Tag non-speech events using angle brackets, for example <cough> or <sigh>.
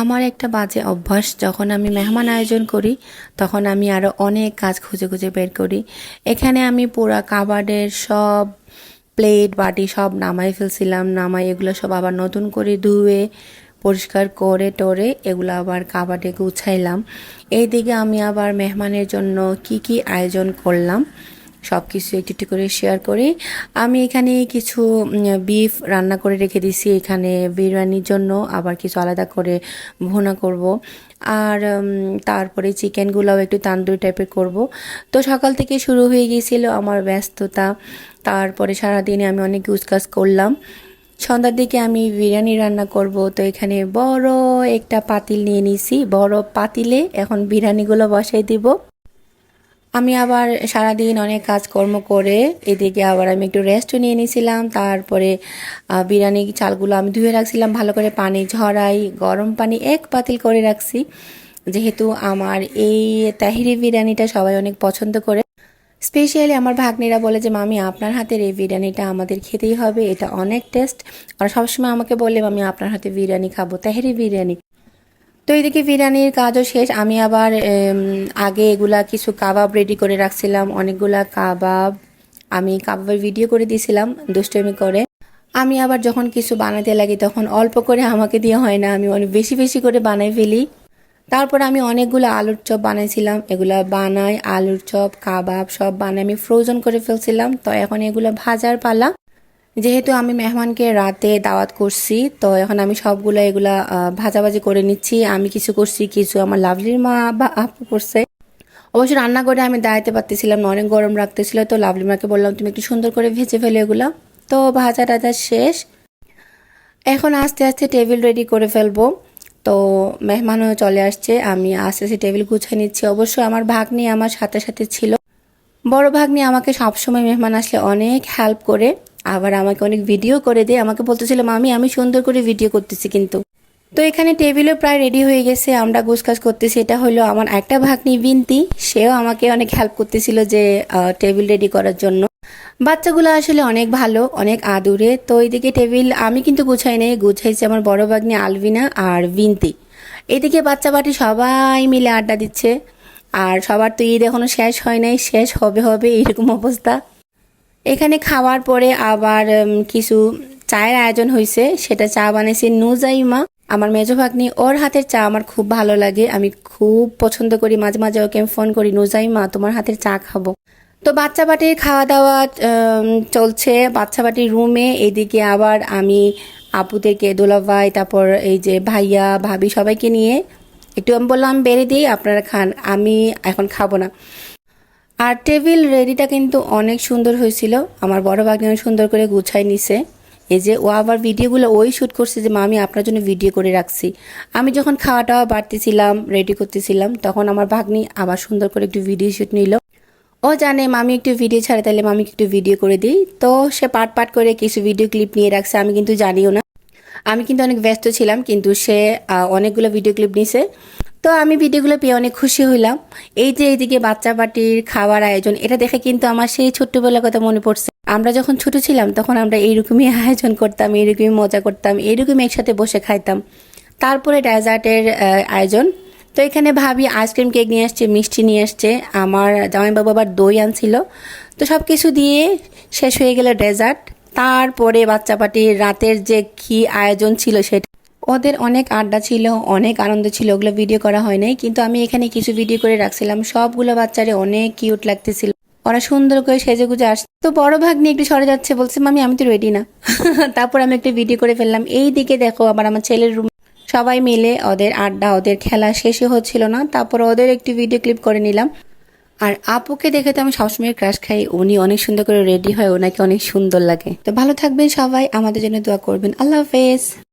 আমার একটা বাজে অভ্যাস, যখন আমি মেহমান আয়োজন করি, তখন আমি আরও অনেক কাজ খুঁজে খুঁজে বের করি। এখানে আমি পুরা কাবার্ডের সব প্লেট, বাটি সব নামাই ফেলছিলাম, নামাই এগুলো সব আবার নতুন করে ধুয়ে, পরিষ্কার করে টরে এগুলো আবার কাবাডে গুছাইলাম এইদিকে আমি আবার মেহমানের জন্য কি কি আয়োজন করলাম সব কিছু একটু একটু করে শেয়ার করি। আমি এখানে কিছু বিফ রান্না করে রেখে দিছি এখানে বিরিয়ানির জন্য আবার কিছু আলাদা করে ভুনা করব। আর তারপরে চিকেনগুলোও একটু তান্দুরি টাইপের করব। তো সকাল থেকে শুরু হয়ে গিয়েছিল আমার ব্যস্ততা। তারপরে সারাদিনে আমি অনেক কাজ করলাম। সন্ধ্যার দিকে আমি বিরিয়ানি রান্না করব। তো এখানে বড় একটা পাতিল নিয়ে নিছি বড় পাতিলে এখন বিরিয়ানিগুলো বসাই দিব। আমি আবার সারাদিন অনেক কাজকর্ম করে এদিকে আবার আমি একটু রেস্টও নিয়ে নিয়েছিলাম। তারপরে বিরিয়ানি চালগুলো আমি ধুয়ে রাখছিলাম, ভালো করে পানি ঝরাই, গরম পানি এক পাতিল করে রাখছি। যেহেতু আমার এই তাহিরি বিরিয়ানিটা সবাই অনেক পছন্দ করে। স্পেশালি আমার ভাগ্নিরা বলে যে, মামি, আপনার হাতের এই বিরিয়ানিটা আমাদের খেতেই হবে, এটা অনেক টেস্ট আর সবসময় আমাকে বলে, মামি, আপনার হাতে বিরিয়ানি খাব, তাহেরি বিরিয়ানি। তো এদিকে বিরিয়ানির কাজও শেষ। আমি আবার আগে এগুলা কিছু কাবাব রেডি করে রাখছিলাম। অনেকগুলা কাবাব আমি কাবাবের ভিডিও করে দিয়েছিলাম দুষ্টমি করে। আমি আবার যখন কিছু বানাতে লাগি তখন অল্প করে আমাকে দিয়ে হয় না। আমি অনেক বেশি বেশি করে বানাই ফেলি। তারপর আমি অনেকগুলো আলুর চপ বানাইছিলাম। এগুলা বানাই, আলুর চপ, কাবাব সব বানাই আমি ফ্রোজন করে ফেলছিলাম। তো এখন এগুলো ভাজার পালা। যেহেতু আমি মেহমানকে রাতে দাওয়াত করছি, তো এখন আমি সবগুলো এগুলা ভাজাভাজি করে নিচ্ছি। আমি কিছু করছি, কিছু আমার লাভলির মা বা আপু করছে। অবশ্য রান্না করে আমি দাঁড়াতে পারতেছিলাম না, অনেক গরম রাখতেছিল তো লাভলি মাকে বললাম, তুমি একটু সুন্দর করে ভেজে ফেলে এগুলা। তো ভাজা টাজা শেষ। এখন আস্তে আস্তে টেবিল রেডি করে ফেলব। তো মেহমানও চলে আসছে, আমি আস্তে আস্তে টেবিল গুছিয়ে নিচ্ছি। অবশ্য আমার ভাগ্নি আমার সাথে সাথে ছিল। বড় ভাগ্নি আমাকে সবসময় মেহমান আসলে অনেক হেল্প করে। আবার আমাকে অনেক ভিডিও করে দেয় আমাকে বলতেছিল, মামি, আমি সুন্দর করে ভিডিও করতেছি কিন্তু। তো এখানে টেবিলও প্রায় রেডি হয়ে গেছে, আমরা গোছকাজ করতেছি। এটা হলো আমার একটা ভাগ্নি, বিনতি। সেও আমাকে অনেক হেল্প করতেছিল যে টেবিল রেডি করার জন্য। বাচ্চাগুলো আসলে অনেক ভালো, অনেক আদুরে। তো এইদিকে টেবিল আমি কিন্তু গুছাই নেই, গুছাইছি আমার বড় ভাগ্নি আলভিনা আর বিনতি। এদিকে বাচ্চা বাটি সবাই মিলে আড্ডা দিচ্ছে। আর সবার তো ঈদ এখনও শেষ হয় নাই, শেষ হবে হবে এরকম অবস্থা। এখানে খাওয়ার পরে আবার কিছু চায়ের আয়োজন হয়েছে সেটা চা বানিয়েছে নুজাইমা। আমার মেজো ভাগ্নি, ওর হাতের চা আমার খুব ভালো লাগে। আমি খুব পছন্দ করি। মাঝে মাঝে ওকে আমি ফোন করি, নুজাইমা, তোমার হাতের চা খাব। তো বাচ্চা বাটির খাওয়া দাওয়া চলছে। বাচ্চা বাটির রুমে এদিকে আবার আমি আপুদেরকে, দোলাভাই, তারপর এই যে ভাইয়া, ভাবি সবাইকে নিয়ে একটু আমি বললাম, বেড়ে দিই, আপনারা খান। আমি এখন খাব না। আর টেবিল রেডিটা কিন্তু অনেক সুন্দর হয়েছিল। আমার বড় ভাগ্নি সুন্দর করে গুছাই নিছে। এই যে ও আবার ভিডিওগুলো ওই শ্যুট করছে যে মা আমি আপনার জন্য ভিডিও করে রাখছি। আমি যখন খাওয়া টাওয়া বাড়তেছিলাম রেডি করতেছিলাম, তখন আমার ভাগ্নি আবার সুন্দর করে একটু ভিডিও শ্যুট নিল। ও জানে, মামি, একটু ভিডিও ছাড়ে তাহলে মামি একটু ভিডিও করে দিই। তো সে পাট পাট করে কিছু ভিডিও ক্লিপ নিয়ে রাখছে, আমি কিন্তু জানিও না। আমি কিন্তু অনেক ব্যস্ত ছিলাম, কিন্তু সে অনেকগুলো ভিডিও ক্লিপ নিছে। তো আমি ভিডিওগুলো পেয়ে অনেক খুশি হইলাম। এই যে এইদিকে বাচ্চা পার্টির খাওয়ার আয়োজন, এটা দেখে কিন্তু আমার সেই ছোট্টবেলার কথা মনে পড়ছে। আমরা যখন ছোট ছিলাম, তখন আমরা এইরকমই <laughs> আয়োজন করতাম, এইরকমই মজা করতাম, এইরকমই একসাথে বসে খাইতাম। তারপরে ডেজার্টের আয়োজন। তো এখানে ভাবি আইসক্রিম কেক নিয়ে আসছে, মিষ্টি নিয়ে আসছে, আমার জামাইবাবু আবার দই আনছিল। তো সব কিছু দিয়ে শেষ হয়ে গেল ডেজার্ট। তারপরে বাচ্চা পার্টির রাতের যে কি আয়োজন ছিল সেটা ওদের অনেক আড্ডা ছিল, অনেক আনন্দ ছিল, ওগুলো ভিডিও করা হয় নাই। কিন্তু আমি এখানে কিছু ভিডিও করে রাখছিলাম। সবগুলো বাচ্চারে অনেক কিউট লাগতেছিল। ওরা সুন্দর করে সেজে গুজে আসছে তো বড় ভাগ নিয়ে একটু সরে যাচ্ছে, বলছে, মামি, আমি তো রেডি না। <laughs> তারপর আমি একটা ভিডিও করে ফেললাম। এই দিকে দেখো, আবার আমার ছেলের রুম সবাই মিলে ওদের আড্ডা, ওদের খেলা শেষই হচ্ছিল না। তারপর ওদের একটি ভিডিও ক্লিপ করে নিলাম। আর আপুকে দেখে তো আমি সবসময় ক্রাশ খাই। উনি অনেক সুন্দর করে রেডি হয়, ওনাকে অনেক সুন্দর লাগে। তো ভালো থাকবেন সবাই, আমাদের জন্য দোয়া করবেন। আল্লাহ হাফেজ।